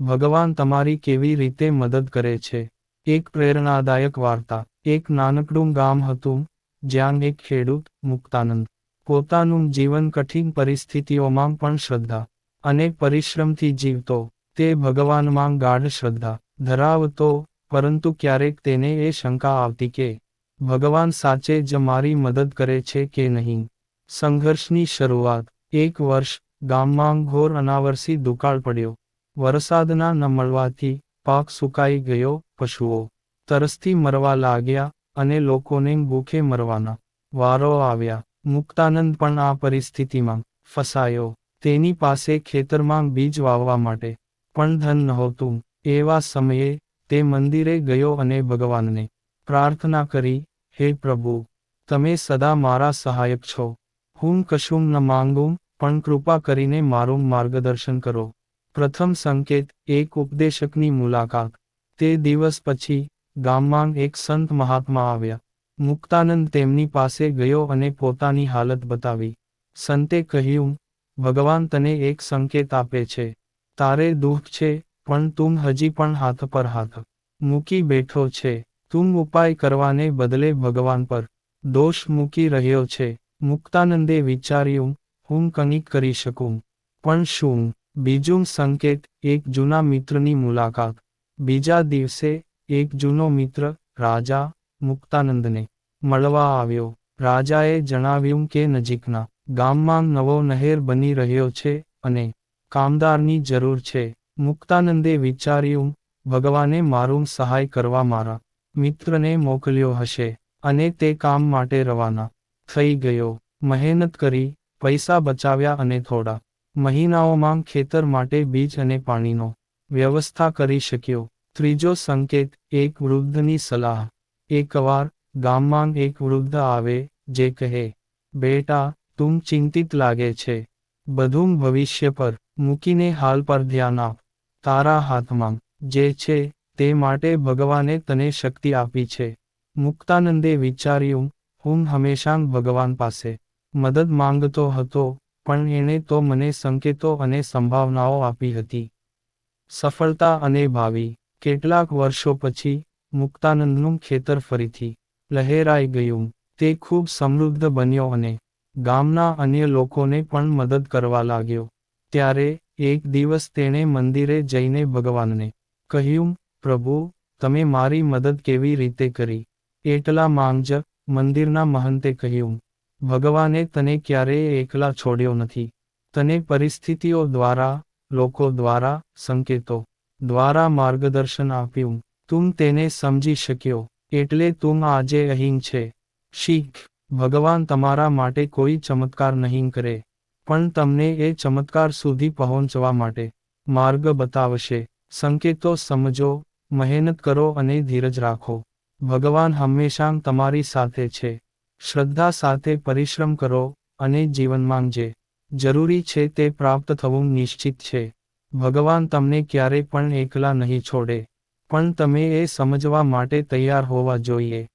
ભગવાન તમારી કેવી રીતે મદદ કરે છે? એક પ્રેરણાદાયક વાર્તા. એક નાનકડું ગામ હતું, જ્યાં એક ખેડૂત, મુક્તાનંદ, પોતાનું જીવન કઠિન પરિસ્થિતિઓમાં પણ શ્રદ્ધા અને પરિશ્રમથી જીવતો, તે ભગવાનમાં ગાઢ શ્રદ્ધા ધરાવતો, પરંતુ ક્યારેક તેને એ શંકા આવતી કે, ભગવાન સાચે જ મારી મદદ કરે છે કે નહીં? સંઘર્ષની શરૂઆત. એક વર્ષ ગામમાં ઘોર અનાવરસી દુકાળ પડ્યો. વરસાદના ન મળવાથી પાક સુકાઈ ગયો, પશુઓ તરસથી મરવા લાગ્યા અને લોકોને ભૂખે મરવાના વારો આવ્યા. મુક્તાનંદ પણ આ પરિસ્થિતિમાં ફસાયો. તેની પાસે ખેતરમાં બીજ વાવવા માટે પણ ધન નહોતું. એવા સમયે તે મંદિરે ગયો અને ભગવાનને પ્રાર્થના કરી, હે પ્રભુ, તમે સદા મારા સહાયક છો. હું કશું ન માંગું, પણ કૃપા કરીને મારું માર્ગદર્શન કરો. પ્રથમ સંકેત, એક ઉપદેશકની મુલાકાત. તે દિવસ પછી, ગામમાં એક સંત મહાત્મા આવ્યા. મુક્તાનંદ તેમની પાસે ગયો અને પોતાની હાલત બતાવી. સંતે કહ્યું, ભગવાન તને એક સંકેત આપે છે. તારે દુઃખ છે, પણ તું હજી પણ હાથ પર હાથ મૂકી બેઠો છે. તું ઉપાય કરવાને બદલે ભગવાન પર દોષ મૂકી રહ્યો છે. મુક્તાનંદે વિચાર્યું, હું કંઈક કરી શકું. પણ શું? બીજું સંકેત, એક જૂના મિત્રની મુલાકાત. બીજા દિવસે, એક જૂનો મિત્ર, રાજા મુક્તાનંદને મળવા આવ્યો. રાજાએ જણાવ્યું કે નજીકના ગામમાં નવો નહેર બની રહ્યો છે અને કામદારની જરૂર છે. મુક્તાનંદે વિચાર્યું, ભગવાને મારું સહાય કરવા મારા મિત્રને મોકલ્યો હશે અને તે કામ માટે રવાના થઈ ગયો. મહેનત કરી, પૈસા બચાવ્યા અને થોડા મહિનાઓમાં ખેતર માટે બીજ અને પાણીનો વ્યવસ્થા કરી શક્યો. ત્રીજો સંકેત, એક વૃદ્ધની સલાહ. એકવાર ગામમાં એક વૃદ્ધ આવે, જે કહે, બેટા, તું ચિંતિત લાગે છે. બધું ભવિષ્ય પર મૂકીને હાલ પર ધ્યાન આપ. તારા હાથમાં જે છે તે માટે ભગવાને તને શક્તિ આપી છે. મુક્તાનંદે વિચાર્યું, હું હંમેશા ભગવાન પાસે મદદ માંગતો હતો પણ એણે તો મને સંકેતો અને સંભાવનાઓ આપી હતી. સફળતા અને ભાવિ, કેટલાક વર્ષો પછી, મુક્તાનંદનું ખેતર ફરીથી, લહેરાઈ ગયું, તે ખૂબ સમૃદ્ધ બન્યો અને, ગામના અન્ય લોકોને પણ મદદ કરવા લાગ્યો. ત્યારે, એક દિવસ તેણે મંદિરે જઈને ભગવાનને, કહ્યું, પ્રભુ, તમે મારી મદદ કેવી રીતે કરી? એટલા માંગ મંદિરના મહંતે કહ્યું ભગવાને તને ક્યારેય એકલા છોડ્યો નથી. તને પરિસ્થિતિઓ દ્વારા, લોકો દ્વારા, સંકેતો દ્વારા માર્ગદર્શન આપ્યું. તું તેને સમજી શક્યો, એટલે તું આજે અહીં છે. શીખ, ભગવાન તમારા માટે કોઈ ચમત્કાર નહીં કરે, પણ તમને એ ચમત્કાર સુધી પહોંચવા માટે માર્ગ બતાવશે. સંકેતો સમજો, મહેનત કરો અને ધીરજ રાખો. ભગવાન હંમેશા તમારી સાથે છે. શ્રદ્ધા સાથે પરિશ્રમ કરો અને જીવનમાં જે જરૂરી છે તે પ્રાપ્ત થવું નિશ્ચિત છે. ભગવાન તમને ક્યારે પણ એકલા નહીં છોડે. પણ તમે એ સમજવા માટે તૈયાર હોવા જોઈએ.